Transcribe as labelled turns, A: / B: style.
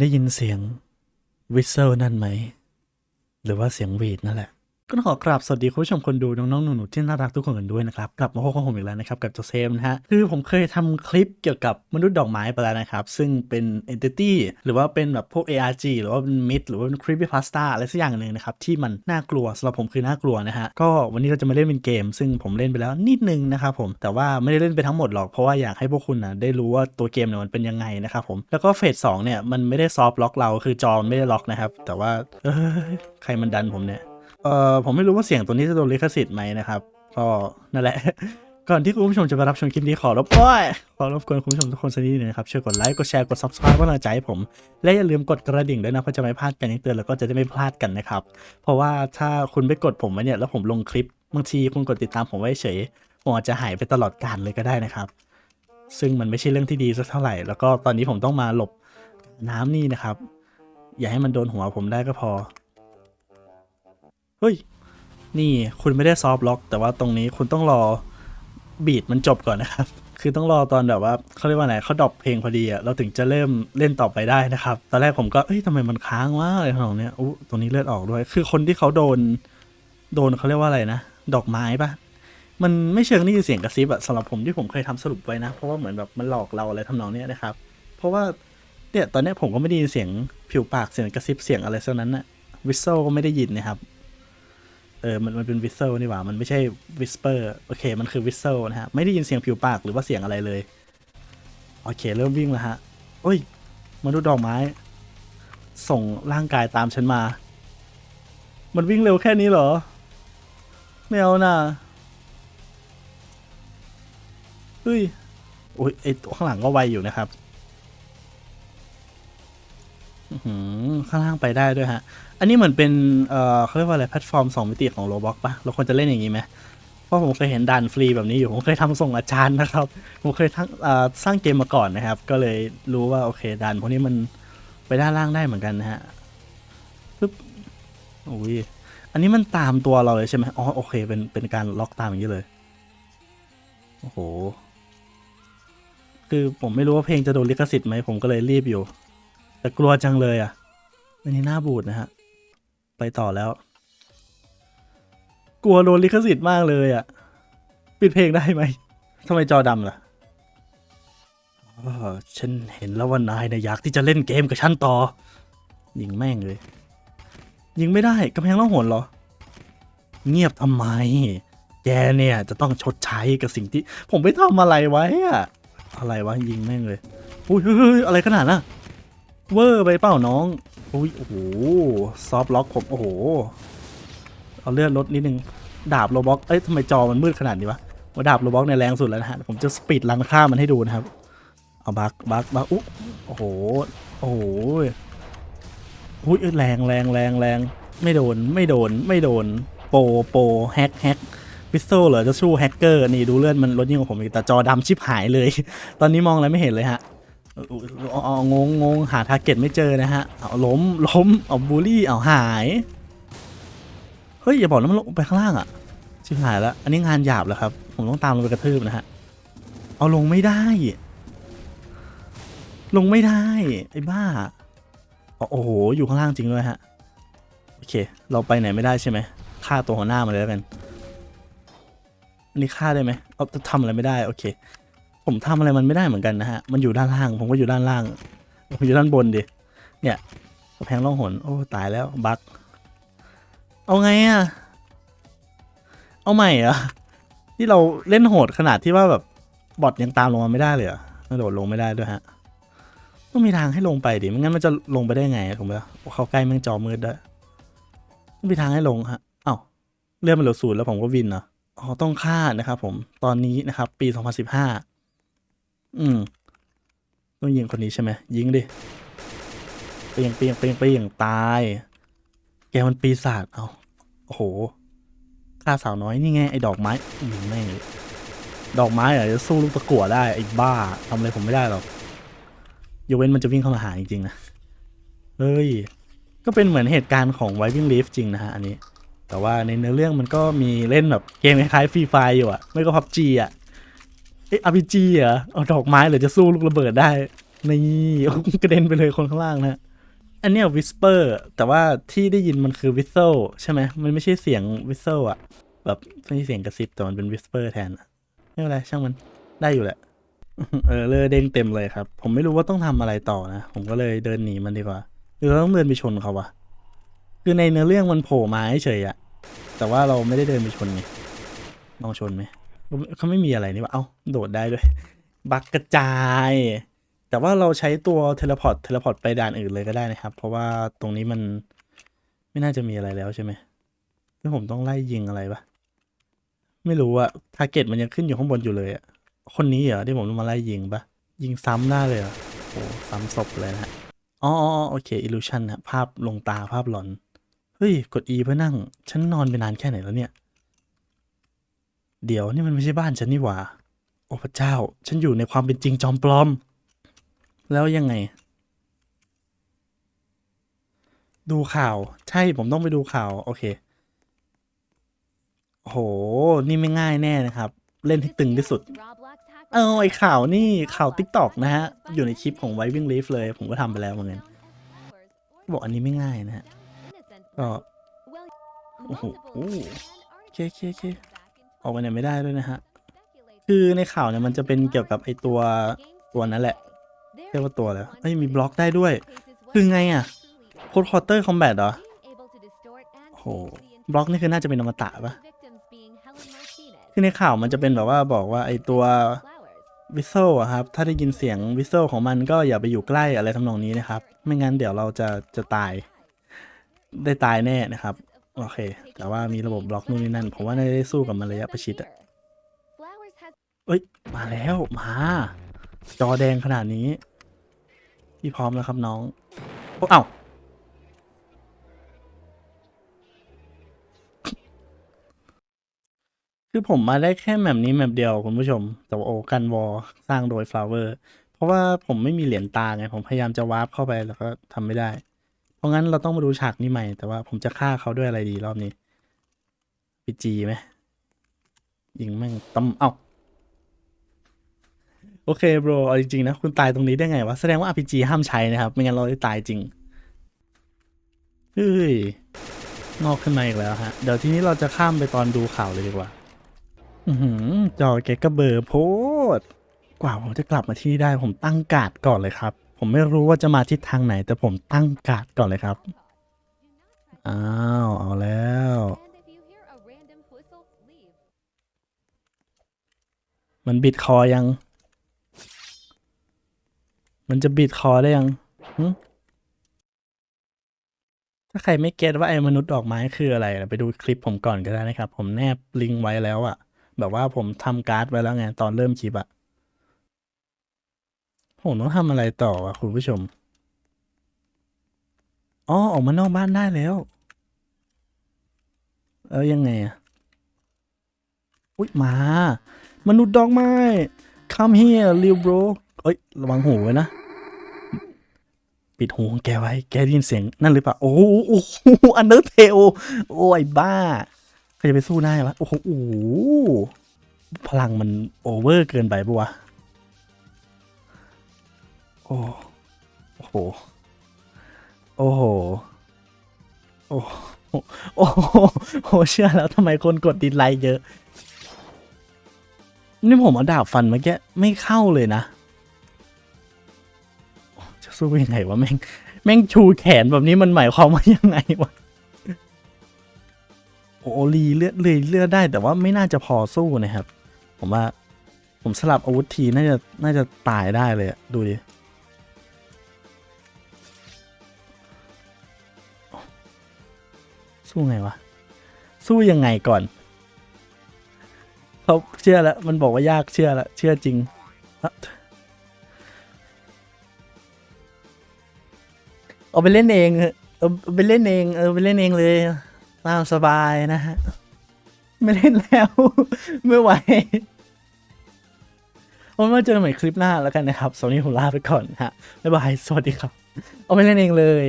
A: ได้ยินเสียงวิสเซลนั่นไหม หรือว่าเสียงวีดนั่นแหละ ก็ต้องขอกราบสวัสดีคุณผู้ชมคนดูน้องๆหนูๆที่น่ารักทุกคนกันด้วยนะครับ กลับมาพบกับผมอีกแล้วนะครับกับโจเซฟนะฮะคือผมเคยทำคลิปเกี่ยวกับมนุษย์ดอกไม้ไปแล้วนะครับ ซึ่งเป็น entity หรือว่าเป็นแบบพวก ARG หรือว่าเป็นมิดหรือว่าเป็น creepypasta อะไรสักอย่างหนึ่งนะครับ ที่มันน่ากลัวสำหรับผมคือน่ากลัวนะฮะก็วันนี้เราจะมาเล่นเป็นเกม ซึ่งผมเล่นไปแล้วนิดนึงนะครับผมแต่ว่าไม่ได้เล่นไปทั้งหมดหรอกเพราะว่าอยากให้พวกคุณนะได้รู้ว่าตัวเกมเนี่ยมันเป็นยังไงนะครับผมแล้วก็เฟสสองเนี่ยมันไม่ได้ซอฟล็อกเราคือจอมันไม่ได้ล็อกนะครับแต่ว่าใครมันดันผมเนี่ย อ่อผมไม่รู้ว่าเสียงตัวนี้จะโดนลิขสิทธิ์ไหมนะครับ ก็นั่นแหละ ก่อนที่คุณผู้ชมจะมารับชมคลิปนี้ขอรบกวนขอรบกวนคุณผู้ชมทุกคนสักนิดหนึงนะครับช่วยกดไลค์กดแชร์กด subscribe เพื่อกำลังใจให้ผม และอย่าลืมกดกระดิ่งด้วยนะเพื่อจะไม่พลาดการแจ้งเตือนแล้วก็จะได้ไม่พลาดกันนะครับ เพราะว่าถ้าคุณไม่กดผมไว้เนี่ยแล้วผมลงคลิปบางทีคุณกดติดตามผมไว้เฉยผมอาจจะหายไปตลอดกาลเลยก็ได้นะครับ ซึ่งมันไม่ใช่เรื่องที่ดีสักเท่าไหร่ แล้วก็ตอนนี้ผมต้องมาหลบน้ำนี่นะครับ อย่าให้มันโดนหัวผมได้ก็พอ เฮ้ย นี่คุณไม่ได้ซอฟต์ล็อก แต่ว่าตรงนี้คุณต้องรอบีดมันจบก่อนนะครับ คือต้องรอตอนแบบว่าเขาเรียกว่าไหนเขาดรอปเพลงพอดีอะเราถึงจะเริ่มเล่นต่อไปได้นะครับ ตอนแรกผมก็เอ้ยทำไมมันค้างวะอะไรทำนองเนี้ยอู้ตรงนี้เลือดออกด้วย คือคนที่เขาโดน โดนเขาเรียกว่าอะไรนะ ดอกไม้ปะมันไม่เชิงนี่คือเสียงกระซิบอะสำหรับผมที่ผมเคยทำสรุปไว้นะ เพราะว่าเหมือนแบบมันหลอกเราอะไรทำนองเนี้ยนะครับ เพราะว่าเนี่ยตอนนี้ผมก็ไม่ได้ยินเสียงผิวปากเสียงกระซิบเสียงอะไรสักนั้นอะวิสโซก็ไม่ได้ยินนะครับ เออมันมันเป็นวิสเซลนี่หว่า มันไม่ใช่วิสเปอร์โอเค มันคือวิสเซลนะฮะ ไม่ได้ยินเสียงผิวปากหรือว่าเสียงอะไรเลย โอเค เริ่มวิ่งแล้วฮะโอ้ยมนุษย์ดอกไม้ ส่งร่างกายตามฉันมา มันวิ่งเร็วแค่นี้เหรอ ไม่เอาน่ะเฮ้ยโอ้ยไอตัวข้างหลังก็ไวอยู่นะครับ ข้างล่างไปได้ด้วยฮะ อันนี้เหมือนเป็น เอ่อเขาเรียกว่าอะไรแพลตฟอร์มสองมิติของโรบ็อกปะเราควรจะเล่นอย่างนี้ไหมเพราะผมเคยเห็นด่านฟรีแบบนี้อยู่ ผมเคยทำส่งอาจารย์นะครับ ผมเคยทั้งสร้างเกมมาก่อนนะครับ ก็เลยรู้ว่าโอเคด่านพวกนี้มันไปด้านล่างได้เหมือนกันนะฮะปึ๊บโอ้ยอันนี้มันตามตัวเราเลยใช่ไหมอ๋อโอเค เป็นเป็นการล็อกตามอย่างนี้เลย โอ้โห คือผมไม่รู้ว่าเพลงจะโดนลิขสิทธิ์ไหมผมก็เลยรีบอยู่ แต่กลัวจังเลยอะอันนี้หน้าบูดนะฮะ ไปต่อแล้ว กลัวโดนลิขสิทธิ์มากเลยอะ่ะ ปิดเพลงได้ไหมทำไมจอดำล่ะฉันเห็นแล้วว่านายนี่ยอยากที่จะเล่นเกมกับฉันต่อ ยิงแม่งเลย ยิงไม่ได้กำแพงล่องหนเหรอ เงียบทำไม แกเนี่ยจะต้องชดใช้กับสิ่งที่ ผมไปทำอะไรไว้อะอะไรวะยิงแม่งเลยอุ้ยเฮ้ยเฮ้ยอะไรขนาดน่ะ เวอร์ไปเปล่าน้องอุ้ยโอ้โหซอฟล็อกผมโอ้โห เอาเลือนลดนิดนึง ดาบโรบ็อกเอ้ยทำไมจอมันมืดขนาดนี้วะว่าดาบโรบ็อกเนี่ยแรงสุดแล้วนะฮะผมจะสปีดรันฆ่ามันให้ดูนะครับ เอาบักบักบักอุ๊โอ้โหโอ้โหอุ้ยแรงแรงแรงแรงไม่โดนไม่โดนไม่โดน โปโปแฮกแฮกพิสโตเหรอจะสู้แฮกเกอร์นี่ดูเลื่อนมันลดยิ่งกว่าผมอีกแต่จอดำชิบหายเลย ตอนนี้มองอะไรไม่เห็นเลยฮะ เอาเองงงงหาทาร์เก็ตไม่เจอนะฮะ เอาล้มล้มเอาบูลลี่เอาหาย เฮ้ยอย่าบอกนะมันลงไปข้างล่างอะชิบหายแล้ว อันนี้งานหยาบแล้วครับ ผมต้องตามลงไปกระทืบนะฮะ เอาลงไม่ได้ ลงไม่ได้ ไอ้บ้า โอ้โห อยู่ข้างล่างจริงด้วยฮะ โอเค เราไปไหนไม่ได้ใช่ไหมฆ่าตัวหัวหน้ามาเลยแล้วกัน อันนี้ฆ่าได้ไหมเอาทำอะไรไม่ได้ โอเค ผมทำอะไรมันไม่ได้เหมือนกันนะฮะ มันอยู่ด้านล่าง ผมก็อยู่ด้านล่าง ผมอยู่ด้านบนดิ เนี่ยกระแพงล่องหน โอ้ ตายแล้ว บั๊กเอาไงอะเอาใหม่อะที่เราเล่นโหดขนาดที่ว่าแบบบอทยังตามลงมาไม่ได้เลยเหรอกระโดดลงไม่ได้ด้วยฮะ ต้องมีทางให้ลงไปดิไม่งั้นมันจะลงไปได้ไงถูกไหมเขาใกล้แม่งจอมืดด้วยต้องมีทางให้ลงฮะ เอ้าเลื่อนมาเหลือศูนย์แล้วผมก็วินเนาะอ๋อต้องฆ่านะครับผม ตอนนี้นะครับ ปี 2015 อืม ต้องยิงคนนี้ใช่ไหมยิงดิเปียงเปียงเปียงเปียงตาย แกมันปีศาจเอาโอ้โหฆ่าสาวน้อยนี่ไงไอ้ดอกไม้ยิงแม่งเลยดอกไม้อะจะสู้ลูกตะกั่วได้ไอ้บ้าทำอะไรผมไม่ได้หรอกยกเว้นมันจะวิ่งเข้ามาหาจริงๆนะเฮ้ย ก็เป็นเหมือนเหตุการณ์ของ Wiping Leaf จริงนะฮะอันนี้ แต่ว่าในเนื้อเรื่องมันก็มีเล่นแบบเกมคล้ายฟรีไฟอยู่อะไม่ก็พับจีอะ เอ๊ะ RPG เหรอเอาดอกไม้หรือจะสู้ลูกระเบิดได้นี่กระเด็นไปเลยคนข้างล่างนะอันเนี้ยวิสเปอร์แต่ว่าที่ได้ยินมันคือวิสเซลใช่ไหมมันไม่ใช่เสียงวิสเซลอะแบบไม่ใช่เสียงกระซิบแต่มันเป็นวิสเปอร์แทนไม่เป็นไรช่างมันได้อยู่แหละเออเลอเด้งเต็มเลยครับ ผมไม่รู้ว่าต้องทำอะไรต่อนะ ผมก็เลยเดินหนีมันดีกว่าหรือเราต้องเดินไปชนเขาวะคือในเนื้อเรื่องมันโผล่มาเฉยอะแต่ว่าเราไม่ได้เดินไปชนไงลองชนไหม เขาไม่มีอะไรนี่วะเอ้าโดดได้ด้วย บักกระจาย แต่ว่าเราใช้ตัวเทเลพอร์ตเทเลพอร์ตไปด่านอื่นเลยก็ได้นะครับ เพราะว่าตรงนี้มันไม่น่าจะมีอะไรแล้วใช่ไหมแล้วผมต้องไล่ยิงอะไรปะไม่รู้อะทาร์เก็ตมันยังขึ้นอยู่ข้างบนอยู่เลยอะคนนี้เหรอที่ผมต้องมาไล่ยิงปะยิงซ้ำหน้าเลยเหรอโอ้ซ้ำศพเลยนะฮะอ๋ออ๋ออ๋อโอเคอิลูชันนะภาพลงตาภาพหลอน เฮ้ย กด E เพื่อนั่ง ฉันนอนไปนานแค่ไหนแล้วเนี่ย เดี๋ยวนี่มันไม่ใช่บ้านฉันนี่หว่า โอ้พระเจ้า ฉันอยู่ในความเป็นจริงจอมปลอม แล้วยังไง ดูข่าว ใช่ผมต้องไปดูข่าว โอเคโอ้โหนี่ไม่ง่ายแน่นะครับ เล่นให้ตึงที่สุด เออไอข่าวนี่ข่าวติ๊กตอกนะฮะ อยู่ในคลิปของไววิ่งลีฟเลย ผมก็ทำไปแล้วเหมือนกันบอกอันนี้ไม่ง่ายนะฮะ ก็ โอ้โหเคเคเค ออกไปไหนไม่ได้ด้วยนะฮะ คือในข่าวเนี่ยมันจะเป็นเกี่ยวกับไอตัวตัวนั้นแหละเรียกว่าตัวอะไรวะเอ้ยมีบล็อกได้ด้วย คือไงอะโคดคอร์เตอร์คอมแบทเหรอ
B: โอ้
A: โห
B: บล็อ
A: ก
B: นี่คื
A: อ
B: น่าจะเป็
A: นน
B: อมตะปะ
A: ปะ
B: คื
A: อ
B: ใน
A: ข่าวมันจะเป็นแบบว่าบอกว่าไอตัววิสเซอะครับ ถ้าได้ยินเสียงวิสเซลของมันก็อย่าไปอยู่ใกล้อะไรทำนองนี้นะครับ ไม่งั้นเดี๋ยวเราจะจะตาย ได้ตายแน่นะครับ โอเค แต่ว่ามีระบบบล็อกนู่นนี่นั่น ผมว่าน่าจะได้สู้กับมันระยะประชิดอะเอ้ย มาแล้วมา จอแดงขนาดนี้ พี่พร้อมแล้วครับน้องโอ้เอ้าคือผมมาได้แค่แมปนี้แมปเดียวคุณผู้ชม แต่ว่าโอกันวอลสร้างโดย flower เพราะว่าผมไม่มีเหรียญตาไงผมพยายามจะวาร์ปเข้าไปแล้วก็ทำไม่ได้ เพราะงั้นเราต้องมาดูฉากนี้ใหม่ แต่ว่าผมจะฆ่าเขาด้วยอะไรดีรอบนี้พีจีไหมยิงแม่งตำเอ้าโอเคบรเอาจริงๆนะ คุณตายตรงนี้ได้ไงวะ แสดงว่า RPG ห้ามใช้นะครับ ไม่งั้นเราได้ตายจริง เฮ้ย งอกขึ้นมาอีกแล้วฮะ เดี๋ยวทีนี้เราจะข้ามไปตอนดูข่าวเลยดีกว่า อือหือจอแกก็เบอร์โพด กว่าผมจะกลับมาที่นี่ได้ผมตั้งการ์ดก่อนเลยครับ ผมไม่รู้ว่าจะมาทิศทางไหน แต่ผมตั้งการ์ดก่อนเลยครับ อ้าว เอาแล้ว มันบิดคอยัง มันจะบิดคอได้ยังถ้าใครไม่เก็ตว่าไอ้มนุษย์ดอกไม้คืออะไรไปดูคลิปผมก่อนก็ได้นะครับ ผมแนบลิงก์ไว้แล้วอะแบบว่าผมทำการ์ดไว้แล้วไงตอนเริ่มคลิปอะ ผมต้องทำอะไรต่อวะคุณผู้ชม อ๋อ ออกมานอกบ้านได้แล้ว แล้วยังไงอะอุ้ยมามนุษย์ดอกไม้ come here little bro เอ้ย ระวังหูไว้นะ ปิดหูของแกไว้ แกได้ยินเสียง นั่นหรือเปล่า โอ้โหอันเดอร์เทลโอ้ยบ้าใครจะไปสู้ได้วะ โอ้โหโอ้โหพลังมันโอเวอร์เกินไปปะวะ โอ้โหโอ้โห โอ้โห โอ้โห โอ้โห เชื่อแล้วทำไมคนกดดิสไลค์เยอะ นี่ผมเอาดาบฟันเมื่อกี้ไม่เข้าเลยนะ จะสู้ยังไงวะแม่ง แม่งชูแขนแบบนี้มันหมายความว่ายังไงวะโอ้ลีเลือดเลยเลือดได้แต่ว่าไม่น่าจะพอสู้นะครับ ผมว่าผมสลับอาวุธทีน่าจะน่าจะตายได้เลยดูดิ สู้ไงวะ สู้ยังไงก่อนเขาเชื่อแล้วมันบอกว่ายากเชื่อแล้วเชื่อจริงเอาไปเล่นเองเอาไปเล่นเองเออไปเล่นเองเลยตามสบายนะฮะไม่เล่นแล้วไม่ไหวเอาไว้มาเจอกันใหม่คลิปหน้าแล้วกันนะครับสำหรับวันนี้ผมลาไปก่อนฮะบ๊ายบายสวัสดีครับ เอาไปเล่นเองเลย